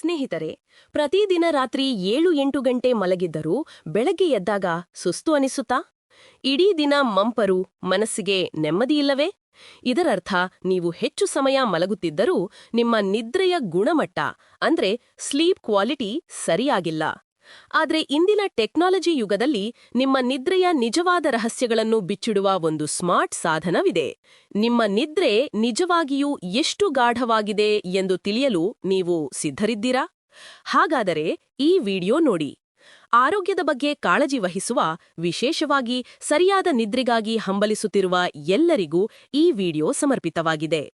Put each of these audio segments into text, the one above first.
ಸ್ನೇಹಿತರೆ, ಪ್ರತಿದಿನ ರಾತ್ರಿ ಏಳು ಎಂಟು ಗಂಟೆ ಮಲಗಿದ್ದರೂ ಬೆಳಗ್ಗೆ ಎದ್ದಾಗ ಸುಸ್ತು ಅನಿಸುತ್ತಾ? ಇಡೀ ದಿನ ಮಂಪರು ಮನಸ್ಸಿಗೆ ನೆಮ್ಮದಿಯಿಲ್ಲವೇ ಇದರರ್ಥ, ನೀವು ಹೆಚ್ಚು ಸಮಯ ಮಲಗುತ್ತಿದ್ದರೂ ನಿಮ್ಮ ನಿದ್ರೆಯ ಗುಣಮಟ್ಟ, ಅಂದ್ರೆ ಸ್ಲೀಪ್ ಕ್ವಾಲಿಟಿ ಸರಿಯಾಗಿಲ್ಲ. ಆದ್ರೆ ಇಂದಿನ ಟೆಕ್ನಾಲಜಿ ಯುಗದಲ್ಲಿ ನಿಮ್ಮ ನಿದ್ರೆಯ ನಿಜವಾದ ರಹಸ್ಯಗಳನ್ನು ಬಿಚ್ಚಿಡುವ ಒಂದು ಸ್ಮಾರ್ಟ್ ಸಾಧನವಿದೆ. ನಿಮ್ಮ ನಿದ್ರೆ ನಿಜವಾಗಿಯೂ ಎಷ್ಟು ಗಾಢವಾಗಿದೆ ಎಂದು ತಿಳಿಯಲು ನೀವು ಸಿದ್ಧರಿದ್ದೀರಾ? ಹಾಗಾದರೆ ಈ ವಿಡಿಯೋ ನೋಡಿ. ಆರೋಗ್ಯದ ಬಗ್ಗೆ ಕಾಳಜಿ ವಹಿಸುವ, ವಿಶೇಷವಾಗಿ ಸರಿಯಾದ ನಿದ್ರೆಗಾಗಿ ಹಂಬಲಿಸುತ್ತಿರುವ ಎಲ್ಲರಿಗೂ ಈ ವಿಡಿಯೋ ಸಮರ್ಪಿತವಾಗಿದೆ.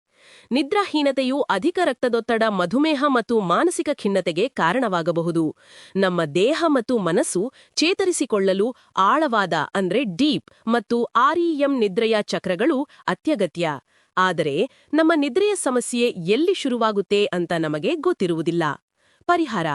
ನಿದ್ರಾಹೀನತೆಯು ಅಧಿಕ ರಕ್ತದೊತ್ತಡ, ಮಧುಮೇಹ ಮತ್ತು ಮಾನಸಿಕ ಖಿನ್ನತೆಗೆ ಕಾರಣವಾಗಬಹುದು. ನಮ್ಮ ದೇಹ ಮತ್ತು ಮನಸ್ಸು ಚೇತರಿಸಿಕೊಳ್ಳಲು ಆಳವಾದ, ಅಂದ್ರೆ ಡೀಪ್ ಮತ್ತು ಆರ್ಇಎಂ ನಿದ್ರೆಯ ಚಕ್ರಗಳು ಅತ್ಯಗತ್ಯ. ಆದರೆ ನಮ್ಮ ನಿದ್ರೆಯ ಸಮಸ್ಯೆ ಎಲ್ಲಿ ಶುರುವಾಗುತ್ತೆ ಅಂತ ನಮಗೆ ಗೊತ್ತಿರುವುದಿಲ್ಲ. ಪರಿಹಾರ.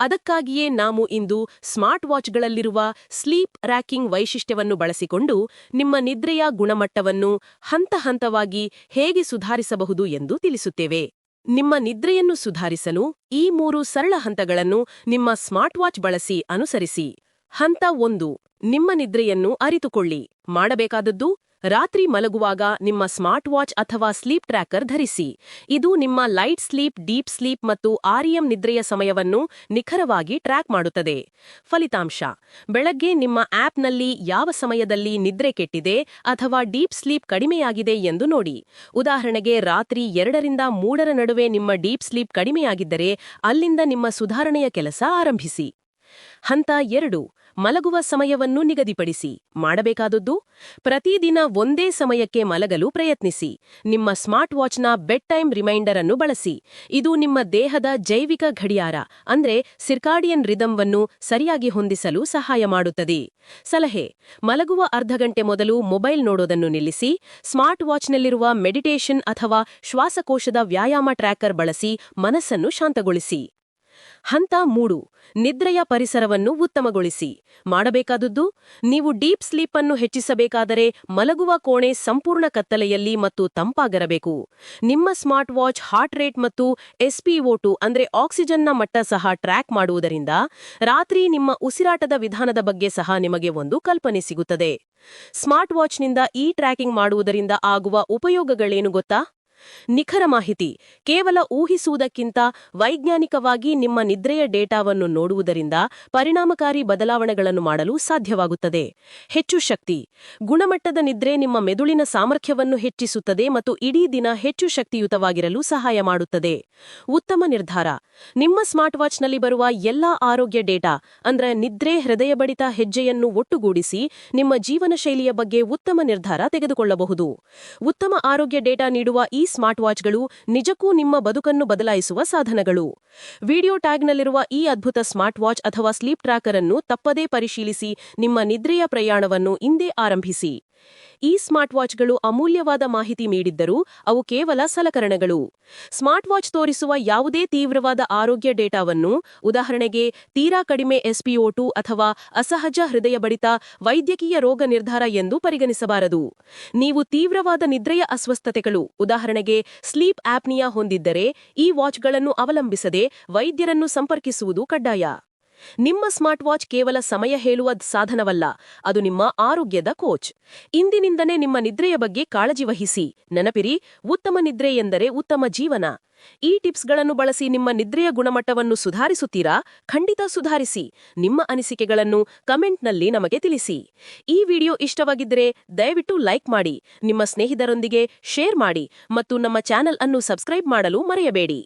ಅದಕ್ಕಾಗಿಯೇ ನಾವು ಇಂದು ಸ್ಮಾರ್ಟ್ ವಾಚ್ಗಳಲ್ಲಿರುವ ಸ್ಲೀಪ್ ರ್ಯಾಕಿಂಗ್ ವೈಶಿಷ್ಟ್ಯವನ್ನು ಬಳಸಿಕೊಂಡು ನಿಮ್ಮ ನಿದ್ರೆಯ ಗುಣಮಟ್ಟವನ್ನು ಹಂತ ಹಂತವಾಗಿ ಹೇಗೆ ಸುಧಾರಿಸಬಹುದು ಎಂದು ತಿಳಿಸುತ್ತೇವೆ. ನಿಮ್ಮ ನಿದ್ರೆಯನ್ನು ಸುಧಾರಿಸಲು ಈ ಮೂರು ಸರಳ ಹಂತಗಳನ್ನು ನಿಮ್ಮ ಸ್ಮಾರ್ಟ್ ವಾಚ್ ಬಳಸಿ ಅನುಸರಿಸಿ. ಹಂತ ಒಂದು, ನಿಮ್ಮ ನಿದ್ರೆಯನ್ನು ಅರಿತುಕೊಳ್ಳಿ. ಮಾಡಬೇಕಾದದ್ದು ರಾತ್ರಿ ಮಲಗುವಾಗ ನಿಮ್ಮ ಸ್ಮಾರ್ಟ್ ವಾಚ್ ಅಥವಾ ಸ್ಲೀಪ್ ಟ್ರ್ಯಾಕರ್ ಧರಿಸಿ. ಇದು ನಿಮ್ಮ ಲೈಟ್ ಸ್ಲೀಪ್, ಡೀಪ್ ಸ್ಲೀಪ್ ಮತ್ತು ಆರ್ಇಎಂ ನಿದ್ರೆಯ ಸಮಯವನ್ನು ನಿಖರವಾಗಿ ಟ್ರ್ಯಾಕ್ ಮಾಡುತ್ತದೆ. ಫಲಿತಾಂಶ, ಬೆಳಗ್ಗೆ ನಿಮ್ಮ ಆಪ್ನಲ್ಲಿ ಯಾವ ಸಮಯದಲ್ಲಿ ನಿದ್ರೆ ಕೆಟ್ಟಿದೆ ಅಥವಾ ಡೀಪ್ ಸ್ಲೀಪ್ ಕಡಿಮೆಯಾಗಿದೆ ಎಂದು ನೋಡಿ. ಉದಾಹರಣೆಗೆ ರಾತ್ರಿ ಎರಡರಿಂದ ಮೂರರ ನಡುವೆ ನಿಮ್ಮ ಡೀಪ್ ಸ್ಲೀಪ್ ಕಡಿಮೆಯಾಗಿದ್ದರೆ ಅಲ್ಲಿಂದ ನಿಮ್ಮ ಸುಧಾರಣೆಯ ಕೆಲಸ ಆರಂಭಿಸಿ. ಹಂತ ಎರಡು ಮಲಗುವ ಸಮಯವನ್ನು ನಿಗದಿಪಡಿಸಿ. ಮಾಡಬೇಕಾದದ್ದು, ಪ್ರತಿದಿನ ಒಂದೇ ಸಮಯಕ್ಕೆ ಮಲಗಲು ಪ್ರಯತ್ನಿಸಿ. ನಿಮ್ಮ ಸ್ಮಾರ್ಟ್ ವಾಚ್ನ ಬೆಡ್ ಟೈಮ್ ರಿಮೈಂಡರ್ ಅನ್ನು ಬಳಸಿ. ಇದು ನಿಮ್ಮ ದೇಹದ ಜೈವಿಕ ಗಡಿಯಾರ ಅಂದ್ರೆ ಸಿರ್ಕಾಡಿಯನ್ ರಿದಮ್ವನ್ನು ಸರಿಯಾಗಿ ಹೊಂದಿಸಲು ಸಹಾಯ ಮಾಡುತ್ತದೆ. ಸಲಹೆ, ಮಲಗುವ ಅರ್ಧ ಗಂಟೆ ಮೊದಲು ಮೊಬೈಲ್ ನೋಡೋದನ್ನು ನಿಲ್ಲಿಸಿ. ಸ್ಮಾರ್ಟ್ ವಾಚ್ನಲ್ಲಿರುವ ಮೆಡಿಟೇಷನ್ ಅಥವಾ ಶ್ವಾಸಕೋಶದ ವ್ಯಾಯಾಮ ಟ್ರ್ಯಾಕರ್ ಬಳಸಿ ಮನಸ್ಸನ್ನು ಶಾಂತಗೊಳಿಸಿ. ಹಂತ ಮೂಡು ನಿದ್ರೆಯ ಪರಿಸರವನ್ನು ಉತ್ತಮಗೊಳಿಸಿ. ಮಾಡಬೇಕಾದುದು ನೀವು ಡೀಪ್ ಸ್ಲೀಪ್ ಅನ್ನು ಹೆಚ್ಚಿಸಬೇಕಾದರೆ ಮಲಗುವ ಕೋಣೆ ಸಂಪೂರ್ಣ ಕತ್ತಲೆಯಲ್ಲಿ ಮತ್ತು ತಂಪಾಗಿರಬೇಕು. ನಿಮ್ಮ ಸ್ಮಾರ್ಟ್ ವಾಚ್ ಹಾರ್ಟ್ ರೇಟ್ ಮತ್ತು ಎಸ್ಪಿಒಟು ಅಂದ್ರೆ ಆಕ್ಸಿಜನ್ನ ಮಟ್ಟ ಸಹ ಟ್ರ್ಯಾಕ್ ಮಾಡುವುದರಿಂದ ರಾತ್ರಿ ನಿಮ್ಮ ಉಸಿರಾಟದ ವಿಧಾನದ ಬಗ್ಗೆ ಸಹ ನಿಮಗೆ ಒಂದು ಕಲ್ಪನೆ ಸಿಗುತ್ತದೆ. ಸ್ಮಾರ್ಟ್ ವಾಚ್ನಿಂದ ಈ ಟ್ರ್ಯಾಕಿಂಗ್ ಮಾಡುವುದರಿಂದ ಆಗುವ ಉಪಯೋಗಗಳೇನು ಗೊತ್ತಾ? ನಿಖರ ಮಾಹಿತಿ, ಕೇವಲ ಊಹಿಸುವುದಕ್ಕಿಂತ ವೈಜ್ಞಾನಿಕವಾಗಿ ನಿಮ್ಮ ನಿದ್ರೆಯ ಡೇಟಾವನ್ನು ನೋಡುವುದರಿಂದ ಪರಿಣಾಮಕಾರಿ ಬದಲಾವಣೆಗಳನ್ನು ಮಾಡಲು ಸಾಧ್ಯವಾಗುತ್ತದೆ. ಹೆಚ್ಚು ಶಕ್ತಿ, ಗುಣಮಟ್ಟದ ನಿದ್ರೆ ನಿಮ್ಮ ಮೆದುಳಿನ ಸಾಮರ್ಥ್ಯವನ್ನು ಹೆಚ್ಚಿಸುತ್ತದೆ ಮತ್ತು ಇಡೀ ದಿನ ಹೆಚ್ಚು ಶಕ್ತಿಯುತವಾಗಿರಲು ಸಹಾಯ ಮಾಡುತ್ತದೆ. ಉತ್ತಮ ನಿರ್ಧಾರ, ನಿಮ್ಮ ಸ್ಮಾರ್ಟ್ ವಾಚ್ನಲ್ಲಿ ಬರುವ ಎಲ್ಲಾ ಆರೋಗ್ಯ ಡೇಟಾ, ಅಂದ್ರೆ ನಿದ್ರೆ ಹೃದಯ ಬಡಿತ ಹೆಜ್ಜೆಯನ್ನು ಒಟ್ಟುಗೂಡಿಸಿ ನಿಮ್ಮ ಜೀವನ ಶೈಲಿಯ ಬಗ್ಗೆ ಉತ್ತಮ ನಿರ್ಧಾರ ತೆಗೆದುಕೊಳ್ಳಬಹುದು. ಉತ್ತಮ ಆರೋಗ್ಯ ಡೇಟಾ ನೀಡುವ ಈ ಸ್ಮಾರ್ಟ್ ವಾಚ್ಗಳು ನಿಜಕ್ಕೂ ನಿಮ್ಮ ಬದುಕನ್ನು ಬದಲಾಯಿಸುವ ಸಾಧನಗಳು. ವಿಡಿಯೋ ಟ್ಯಾಗ್ನಲ್ಲಿರುವ ಈ ಅದ್ಭುತ ಸ್ಮಾರ್ಟ್ ವಾಚ್ ಅಥವಾ ಸ್ಲೀಪ್ ಟ್ರ್ಯಾಕರ್ ಅನ್ನು ತಪ್ಪದೇ ಪರಿಶೀಲಿಸಿ ನಿಮ್ಮ ನಿದ್ರೆಯ ಪ್ರಯಾಣವನ್ನು ಇಂದೇ ಆರಂಭಿಸಿ. ಈ ಸ್ಮಾರ್ಟ್ ವಾಚ್ಗಳು ಅಮೂಲ್ಯವಾದ ಮಾಹಿತಿ ನೀಡಿದ್ದರೂ ಅವು ಕೇವಲ ಸಲಕರಣೆಗಳು. ಸ್ಮಾರ್ಟ್ ವಾಚ್ ತೋರಿಸುವ ಯಾವುದೇ ತೀವ್ರವಾದ ಆರೋಗ್ಯ ಡೇಟಾವನ್ನು, ಉದಾಹರಣೆಗೆ ತೀರಾ ಕಡಿಮೆ ಎಸ್ಪಿಒಟು ಅಥವಾ ಅಸಹಜ ಹೃದಯ ಬಡಿತ, ವೈದ್ಯಕೀಯ ರೋಗ ನಿರ್ಧಾರ ಎಂದು ಪರಿಗಣಿಸಬಾರದು. ನೀವು ತೀವ್ರವಾದ ನಿದ್ರೆಯ ಅಸ್ವಸ್ಥತೆಗಳು ಉದಾಹರಣೆಗೆ ಸ್ಲೀಪ್ ಆಪ್ನಿಯಾ ಹೊಂದಿದ್ದರೆ ಈ ವಾಚ್ಗಳನ್ನು ಅವಲಂಬಿಸದೆ ವೈದ್ಯರನ್ನು ಸಂಪರ್ಕಿಸುವುದು ಕಡ್ಡಾಯ. ನಿಮ್ಮ ಸ್ಮಾರ್ಟ್ ವಾಚ್ ಕೇವಲ ಸಮಯ ಹೇಳುವ ಸಾಧನವಲ್ಲ, ಅದು ನಿಮ್ಮ ಆರೋಗ್ಯದ ಕೋಚ್. ಇಂದಿನಿಂದನೇ ನಿಮ್ಮ ನಿದ್ರೆಯ ಬಗ್ಗೆ ಕಾಳಜಿ ವಹಿಸಿ. ನೆನಪಿರಿ, ಉತ್ತಮ ನಿದ್ರೆ ಎಂದರೆ ಉತ್ತಮ ಜೀವನ. ಈ ಟಿಪ್ಸ್ಗಳನ್ನು ಬಳಸಿ ನಿಮ್ಮ ನಿದ್ರೆಯ ಗುಣಮಟ್ಟವನ್ನು ಸುಧಾರಿಸುತ್ತೀರಾ? ಖಂಡಿತ ಸುಧಾರಿಸಿ. ನಿಮ್ಮ ಅನಿಸಿಕೆಗಳನ್ನು ಕಮೆಂಟ್ನಲ್ಲಿ ನಮಗೆ ತಿಳಿಸಿ. ಈ ವಿಡಿಯೋ ಇಷ್ಟವಾಗಿದ್ದರೆ ದಯವಿಟ್ಟು ಲೈಕ್ ಮಾಡಿ, ನಿಮ್ಮ ಸ್ನೇಹಿತರೊಂದಿಗೆ ಶೇರ್ ಮಾಡಿ ಮತ್ತು ನಮ್ಮ ಚಾನೆಲ್ ಅನ್ನು ಸಬ್ಸ್ಕ್ರೈಬ್ ಮಾಡಲು ಮರೆಯಬೇಡಿ.